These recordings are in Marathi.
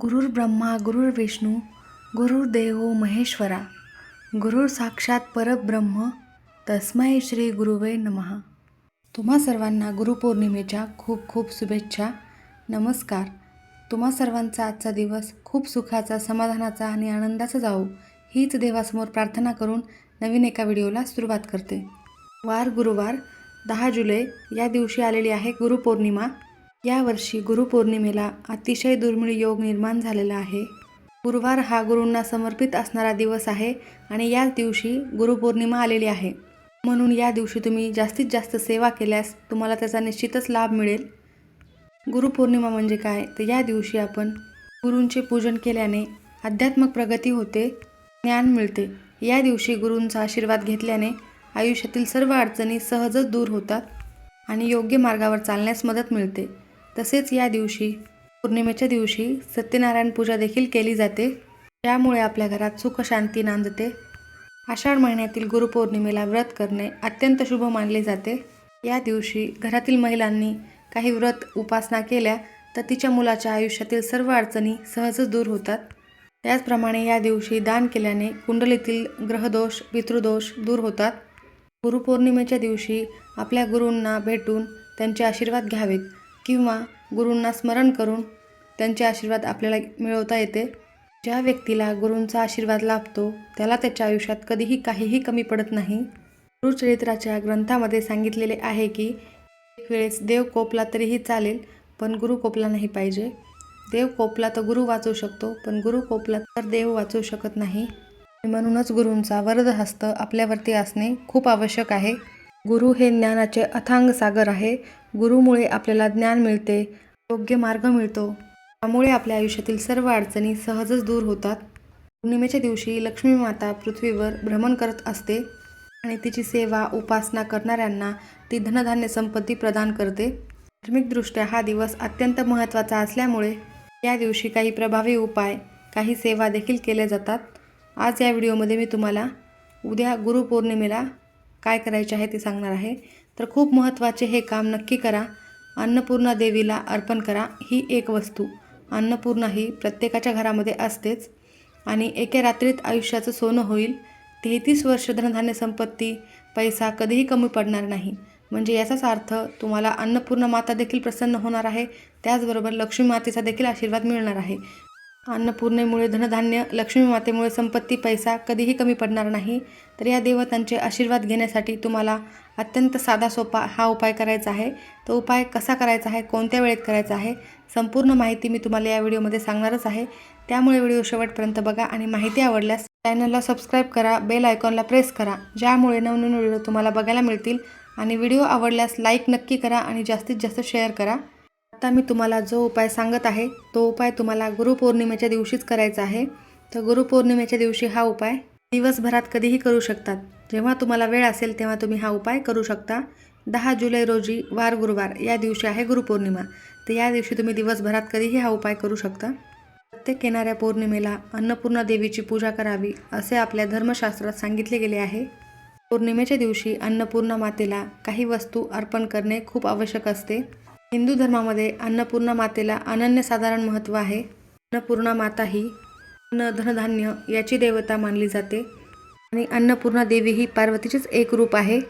गुरुर् ब्रह्मा गुरुर्विष्णू गुरुर्देव महेश्वरा गुरुर साक्षात परब्रह्म तस्मय श्री गुरुवे नमः. तुम्हा सर्वांना गुरुपौर्णिमेच्या खूप खूप शुभेच्छा. नमस्कार. तुम्हा सर्वांचा आजचा दिवस खूप सुखाचा समाधानाचा आणि आनंदाचा जाऊ हीच देवासमोर प्रार्थना करून नवीन एका व्हिडिओला सुरुवात करते. वार गुरुवार दहा जुलै या दिवशी आलेली आहे गुरुपौर्णिमा. यावर्षी गुरुपौर्णिमेला अतिशय दुर्मिळ योग निर्माण झालेला आहे. गुरुवार हा गुरूंना समर्पित असणारा दिवस आहे आणि याच दिवशी गुरुपौर्णिमा आलेली आहे. म्हणून या दिवशी तुम्ही जास्तीत जास्त सेवा केल्यास तुम्हाला त्याचा निश्चितच लाभ मिळेल. गुरुपौर्णिमा म्हणजे काय? तर या दिवशी आपण गुरूंचे पूजन केल्याने आध्यात्मक प्रगती होते ज्ञान मिळते. या दिवशी गुरूंचा आशीर्वाद घेतल्याने आयुष्यातील सर्व अडचणी सहजच दूर होतात आणि योग्य मार्गावर चालण्यास मदत मिळते. तसेच या दिवशी पौर्णिमेच्या दिवशी सत्यनारायण पूजा देखील केली जाते. त्यामुळे आपल्या घरात सुख शांती नांदते. आषाढ महिन्यातील गुरुपौर्णिमेला व्रत करणे अत्यंत शुभ मानले जाते. या दिवशी घरातील महिलांनी काही व्रत उपासना केल्या तर तिच्या मुलाच्या आयुष्यातील सर्व अडचणी सहजच दूर होतात. त्याचप्रमाणे या दिवशी दान केल्याने कुंडलीतील ग्रहदोष पितृदोष दूर होतात. गुरुपौर्णिमेच्या दिवशी आपल्या गुरूंना भेटून त्यांचे आशीर्वाद घ्यावेत. किंवा गुरूंना स्मरण करून त्यांचे आशीर्वाद आपल्याला मिळवता येते. ज्या व्यक्तीला गुरूंचा आशीर्वाद लाभतो त्याला त्याच्या आयुष्यात कधीही काहीही कमी पडत नाही. गुरुचरित्राच्या ग्रंथामध्ये सांगितलेले आहे की एक वेळेस देव कोपला तरीही चालेल पण गुरु कोपला नाही पाहिजे. देव कोपला तर गुरु वाचवू शकतो पण गुरु कोपला तर देव वाचवू शकत नाही. म्हणूनच गुरूंचा वरद हस्त आपल्यावरती असणे खूप आवश्यक आहे. गुरु हे ज्ञानाचे अथांग सागर आहे. गुरुमुळे आपल्याला ज्ञान मिळते योग्य मार्ग मिळतो. त्यामुळे आपल्या आयुष्यातील सर्व अडचणी सहजच दूर होतात. पौर्णिमेच्या दिवशी लक्ष्मी माता पृथ्वीवर भ्रमण करत असते आणि तिची सेवा उपासना करणाऱ्यांना ती धनधान्य संपत्ती प्रदान करते. धार्मिकदृष्ट्या हा दिवस अत्यंत महत्त्वाचा असल्यामुळे या दिवशी काही प्रभावी उपाय काही सेवा देखील केल्या जातात. आज या व्हिडिओमध्ये मी तुम्हाला उद्या गुरुपौर्णिमेला काय करायचे आहे ते सांगणार आहे. तर खूप महत्त्वाचे हे काम नक्की करा. अन्नपूर्णा देवीला अर्पण करा. ही एक वस्तू. अन्नपूर्णा ही प्रत्येकाच्या घरामध्ये असतेच. आणि एके रात्रीत आयुष्याचं सोनं होईल. तेहतीस वर्ष धनधान्य संपत्ती पैसा कधीही कमी पडणार नाही. म्हणजे याचाच अर्थ तुम्हाला अन्नपूर्णा माता देखील प्रसन्न होणार आहे. त्याचबरोबर लक्ष्मी मातेचा देखील आशीर्वाद मिळणार आहे. अन्नपूर्णेमुळे धनधान्य लक्ष्मी मातेमुळे संपत्ती पैसा कधीही कमी पडणार नाही. तर या देवतांचे आशीर्वाद घेण्यासाठी तुम्हाला अत्यंत साधा सोपा हा उपाय करायचा आहे. तो उपाय कसा करायचा आहे कोणत्या वेळेत करायचा आहे संपूर्ण माहिती मी तुम्हाला या व्हिडिओमध्ये सांगणारच आहे. त्यामुळे व्हिडिओ शेवटपर्यंत बघा आणि माहिती आवडल्यास चॅनलला सबस्क्राईब करा बेल आयकॉनला प्रेस करा ज्यामुळे नवनवीन व्हिडिओ तुम्हाला बघायला मिळतील. आणि व्हिडिओ आवडल्यास लाईक नक्की करा आणि जास्तीत जास्त शेअर करा. आत्ता मी तुम्हाला जो उपाय सांगत आहे तो उपाय तुम्हाला गुरुपौर्णिमेच्या दिवशीच करायचा आहे. तर गुरुपौर्णिमेच्या दिवशी हा उपाय दिवसभरात कधीही करू शकतात. जेव्हा तुम्हाला वेळ असेल तेव्हा तुम्ही हा उपाय करू शकता. दहा जुलै रोजी वार गुरुवार या दिवशी आहे गुरुपौर्णिमा. तर या दिवशी तुम्ही दिवसभरात कधीही हा उपाय करू शकता. प्रत्येक येणाऱ्या पौर्णिमेला अन्नपूर्णा देवीची पूजा करावी असे आपल्या धर्मशास्त्रात सांगितले गेले आहे. पौर्णिमेच्या दिवशी अन्नपूर्णा मातेला काही वस्तू अर्पण करणे खूप आवश्यक असते. हिंदू धर्मामध्ये अन्नपूर्णा मातेला अनन्यसाधारण महत्त्व आहे. अन्नपूर्णा माता ही अन्न धनधान्य याची देवता मानली जाते. आणि अन्नपूर्णा देवी ही पार्वतीचीच एक रूप आहे.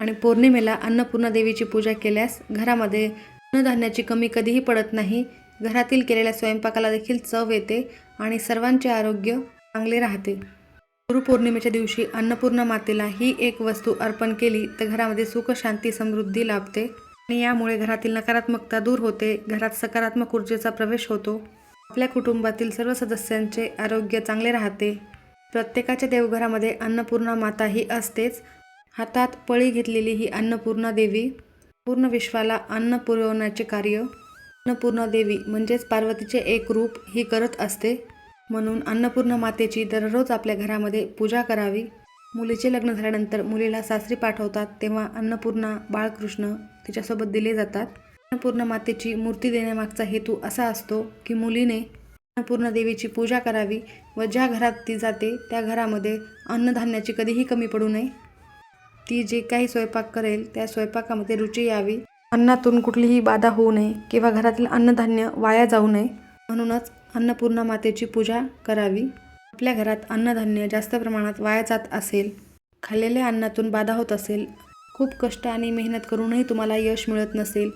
आणि पौर्णिमेला अन्नपूर्णा देवीची पूजा केल्यास घरामध्ये अन्नधान्याची कमी कधीही पडत नाही. घरातील केलेल्या स्वयंपाकाला देखील चव येते आणि सर्वांचे आरोग्य चांगले राहते. गुरुपौर्णिमेच्या दिवशी अन्नपूर्णा मातेला ही एक वस्तू अर्पण केली तर घरामध्ये सुख शांती समृद्धी लाभते. आणि यामुळे घरातील नकारात्मकता दूर होते. घरात सकारात्मक ऊर्जेचा प्रवेश होतो. आपल्या कुटुंबातील सर्व सदस्यांचे आरोग्य चांगले राहते. प्रत्येकाच्या देवघरामध्ये अन्नपूर्णा माता ही असतेच. हातात पळी घेतलेली ही अन्नपूर्णा देवी पूर्ण विश्वाला अन्न पुरवण्याचे कार्य. अन्नपूर्णा देवी म्हणजेच पार्वतीचे एक रूप ही करत असते. म्हणून अन्नपूर्णा मातेची दररोज आपल्या घरामध्ये पूजा करावी. मुलीचे लग्न झाल्यानंतर मुलीला सासरी पाठवतात तेव्हा अन्नपूर्णा बाळकृष्ण तिच्यासोबत दिले जातात. अन्नपूर्णा मातेची मूर्ती देण्यामागचा हेतू असा असतो की मुलीने अन्नपूर्णा देवीची पूजा करावी व ज्या घरात ती जाते त्या घरामध्ये अन्नधान्याची कधीही कमी पडू नये. ती जे काही स्वयंपाक करेल त्या स्वयंपाकामध्ये रुची यावी. अन्नातून कुठलीही बाधा होऊ नये किंवा घरातील अन्नधान्य वाया जाऊ नये. म्हणूनच अन्नपूर्णा मातेची पूजा करावी. आपल्या घरात अन्नधान्य जास्त प्रमाणात वाया जात असेल खाल्लेल्या अन्नातून बाधा होत असेल खूप कष्ट आणि मेहनत करूनही तुम्हाला यश मिळत नसेल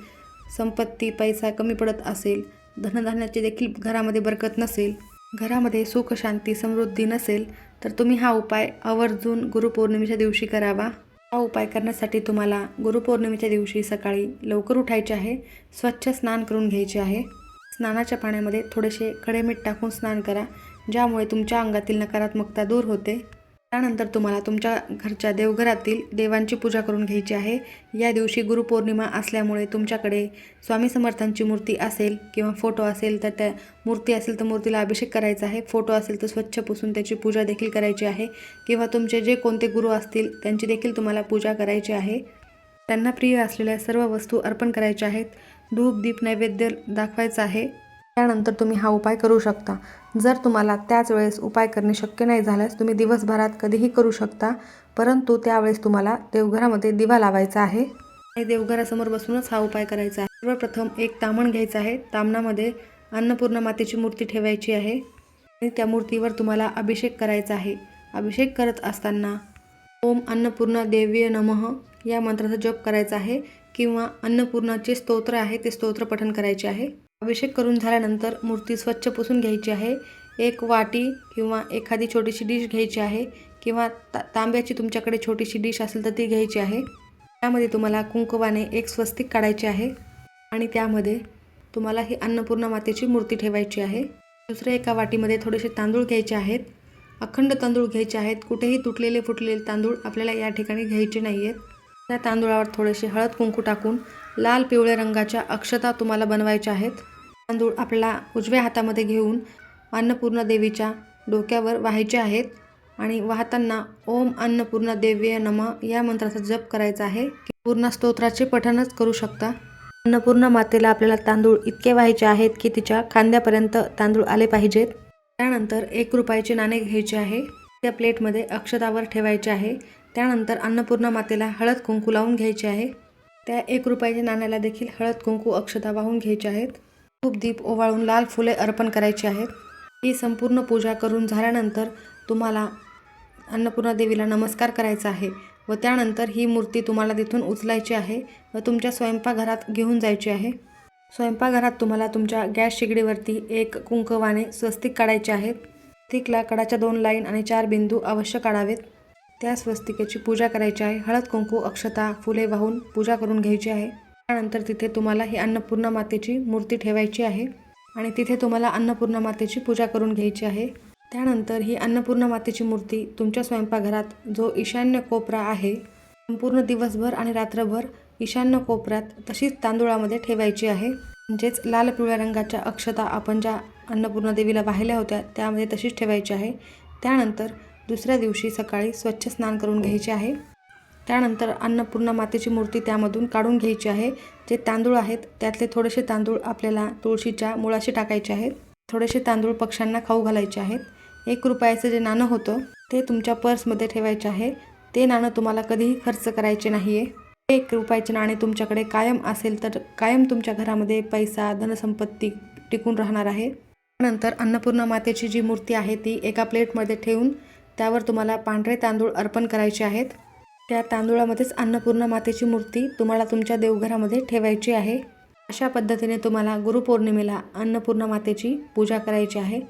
संपत्ती पैसा कमी पडत असेल धनधान्याची देखील घरामध्ये बरकत नसेल घरामध्ये सुख शांती समृद्धी नसेल तर तुम्ही हा उपाय आवर्जून गुरुपौर्णिमेच्या दिवशी करावा. हा उपाय करण्यासाठी तुम्हाला गुरुपौर्णिमेच्या दिवशी सकाळी लवकर उठायचे आहे स्वच्छ स्नान करून घ्यायचे आहे. स्नानाच्या पाण्यामध्ये थोडेसे खडे मीठ टाकून स्नान करा ज्यामुळे तुमच्या अंगातील नकारात्मकता दूर होते. त्यानंतर तुम्हाला तुमच्या घरच्या देवघरातील देवांची पूजा करून घ्यायची आहे. या दिवशी गुरुपौर्णिमा असल्यामुळे तुमच्याकडे स्वामी समर्थांची मूर्ती असेल किंवा फोटो असेल तर त्या मूर्ती असेल तर मूर्तीला अभिषेक करायचा आहे. फोटो असेल तर स्वच्छ पुसून त्याची पूजा देखील करायची आहे. किंवा तुमचे जे कोणते गुरु असतील त्यांची देखील तुम्हाला पूजा करायची आहे. त्यांना प्रिय असलेल्या सर्व वस्तू अर्पण करायच्या आहेत. धूप दीप नैवेद्य दाखवायचं आहे. त्यानंतर तुम्ही हा उपाय करू शकता. जर तुम्हाला त्याच वेळेस उपाय करणे शक्य नाही झाल्यास तुम्ही दिवसभरात कधीही करू शकता परंतु त्यावेळेस तुम्हाला देवघरामध्ये दिवा लावायचा आहे. आणि देवघरासमोर बसूनच हा उपाय करायचा आहे. सर्वप्रथम एक तामण घ्यायचं आहे. तामणामध्ये अन्नपूर्णा मातेची मूर्ती ठेवायची आहे. आणि त्या मूर्तीवर तुम्हाला अभिषेक करायचा आहे. अभिषेक करत असताना ओम अन्नपूर्णा देवीय नमः या मंत्राचा जप करायचा आहे किंवा अन्नपूर्णाचे स्तोत्र आहे ते स्तोत्र पठण करायचे आहे. अभिषेक करून झाल्यानंतर मूर्ती स्वच्छ पुसून घ्यायची आहे. एक वाटी किंवा एखादी छोटीशी डिश घ्यायची आहे किंवा ता तांब्याची तुमच्याकडे छोटीशी डिश असेल तर ती घ्यायची आहे. त्यामध्ये तुम्हाला कुंकवाने एक स्वस्तिक काढायचे आहे आणि त्यामध्ये तुम्हाला ही अन्नपूर्णा मातेची मूर्ती ठेवायची आहे. दुसऱ्या एका वाटीमध्ये थोडेसे तांदूळ घ्यायचे आहेत. अखंड तांदूळ घ्यायचे आहेत. कुठेही तुटलेले फुटलेले तांदूळ आपल्याला या ठिकाणी घ्यायचे नाही आहेत त्या तांदूळावर थोडेसे हळद कुंकू टाकून लाल पिवळ्या रंगाच्या अक्षता तुम्हाला बनवायच्या आहेत. तांदूळ आपल्याला उजव्या हातामध्ये घेऊन अन्नपूर्णा देवीच्या डोक्यावर वाहायचे आहेत आणि वाहताना ओम अन्नपूर्णा देव्य नम या मंत्राचा जप करायचा आहे. पूर्ण स्तोत्राचे पठणच करू शकता. अन्नपूर्णा मातेला आपल्याला तांदूळ इतके व्हायचे आहेत की तिच्या खांद्यापर्यंत तांदूळ आले पाहिजेत. त्यानंतर एक रुपयाचे नाणे घ्यायचे आहे. त्या प्लेटमध्ये अक्षतावर ठेवायचे आहे. त्यानंतर अन्नपूर्णा मातेला हळद कुंकू लावून घ्यायचे आहे. त्या एक रुपयाच्या नाण्याला देखील हळद कुंकू अक्षता वाहून घ्यायचे आहेत. खूप दीप ओवाळून लाल फुले अर्पण करायची आहेत. ही संपूर्ण पूजा करून झाल्यानंतर तुम्हाला अन्नपूर्णा देवीला नमस्कार करायचा आहे व त्यानंतर ही मूर्ती तुम्हाला तिथून उचलायची आहे व तुमच्या स्वयंपाकघरात घेऊन जायची आहे. स्वयंपाकघरात तुम्हाला तुमच्या गॅस शेगडीवरती एक कुंकवाने स्वस्तिक काढायचे आहेत. स्टिकला कडाच्या दोन लाईन आणि चार बिंदू अवश्य काढावेत. त्या स्वस्तिकेची पूजा करायची आहे. हळद कुंकू अक्षता फुले वाहून पूजा करून घ्यायची आहे. त्यानंतर तिथे तुम्हाला ही अन्नपूर्णा मातेची मूर्ती ठेवायची आहे आणि तिथे तुम्हाला अन्नपूर्णा मातेची पूजा करून घ्यायची आहे. त्यानंतर ही अन्नपूर्णा मातेची मूर्ती तुमच्या स्वयंपाकघरात जो ईशान्य कोपरा आहे संपूर्ण दिवसभर आणि रात्रभर ईशान्य कोपऱ्यात तशीच तांदूळामध्ये ठेवायची आहे. म्हणजेच लाल पिवळ्या रंगाच्या अक्षता आपण ज्या अन्नपूर्णा देवीला वाहिल्या होत्या त्यामध्ये तशीच ठेवायची आहे. त्यानंतर दुसऱ्या दिवशी सकाळी स्वच्छ स्नान करून घ्यायचे आहे. त्यानंतर अन्नपूर्णा मातेची मूर्ती त्यामधून काढून घ्यायची आहे. जे तांदूळ आहेत त्यातले थोडेसे तांदूळ आपल्याला तुळशीच्या मुळाशी टाकायचे आहेत. थोडेसे तांदूळ पक्ष्यांना खाऊ घालायचे आहेत. एक रुपयाचं जे नाणं होतं ते तुमच्या पर्समध्ये ठेवायचे आहे. ते नाणं तुम्हाला कधीही खर्च करायचे नाही आहे एक रुपयाचे नाणे तुमच्याकडे कायम असेल तर कायम तुमच्या घरामध्ये पैसा धनसंपत्ती टिकून राहणार आहे. त्यानंतर अन्नपूर्णा मातेची जी मूर्ती आहे ती एका प्लेटमध्ये ठेवून त्यावर तुम्हाला पांढरे तांदूळ अर्पण करायचे आहेत. त्या तांदूळामध्येच अन्नपूर्णा मातेची मूर्ती तुम्हाला तुमच्या देवघरामध्ये ठेवायची आहे. अशा पद्धतीने तुम्हाला गुरुपौर्णिमेला अन्नपूर्णा मातेची पूजा करायची आहे.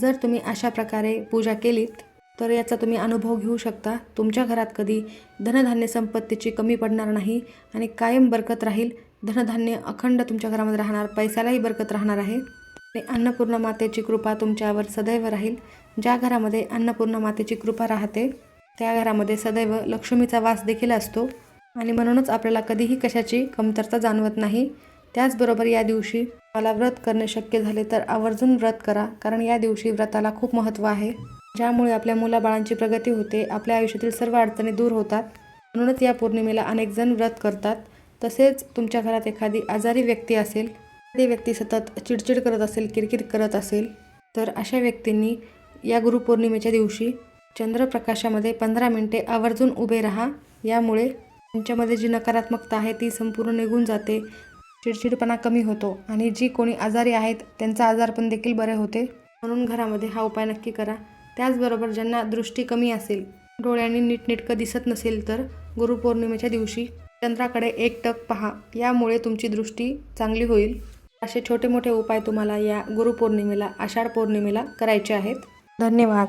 जर तुम्ही अशा प्रकारे पूजा केलीत तर याचा तुम्ही अनुभव घेऊ शकता. तुमच्या घरात कधी धनधान्य संपत्तीची कमी पडणार नाही आणि कायम बरकत राहील. धनधान्य अखंड तुमच्या घरामध्ये राहणार पैशालाही बरकत राहणार आहे. आणि अन्नपूर्णा मातेची कृपा तुमच्यावर सदैव राहील. ज्या घरामध्ये अन्नपूर्णा मातेची कृपा राहते त्या घरामध्ये सदैव लक्ष्मीचा वास देखील असतो. आणि म्हणूनच आपल्याला कधीही कशाची कमतरता जाणवत नाही. त्याचबरोबर या दिवशी मला व्रत करणे शक्य झाले तर आवर्जून व्रत करा कारण या दिवशी व्रताला खूप महत्त्व आहे. ज्यामुळे आपल्या मुलाबाळांची प्रगती होते आपल्या आयुष्यातील सर्व अडचणी दूर होतात. म्हणूनच या पौर्णिमेला अनेक जण व्रत करतात. तसेच तुमच्या घरात एखादी आजारी व्यक्ती असेल ती व्यक्ती सतत चिडचिड करत असेल किरकिर करत असेल तर अशा व्यक्तींनी या गुरुपौर्णिमेच्या दिवशी चंद्रप्रकाशामध्ये पंधरा मिनटे आवर्जून उभे राहा. यामुळे त्यांच्यामध्ये जी नकारात्मकता आहे ती संपूर्ण निघून जाते. चिडचिडपणा कमी होतो आणि जी कोणी आजारी आहेत त्यांचा आजारपण देखील बरे होते. म्हणून घरामध्ये हा उपाय नक्की करा. त्याचबरोबर ज्यांना दृष्टी कमी असेल डोळ्यांनी नीटनेटकं दिसत नसेल तर गुरुपौर्णिमेच्या दिवशी चंद्राकडे एक टक पहा. यामुळे तुमची दृष्टी चांगली होईल. असे छोटे मोठे उपाय तुम्हाला या गुरुपौर्णिमेला आषाढ पौर्णिमेला करायचे आहेत. धन्यवाद.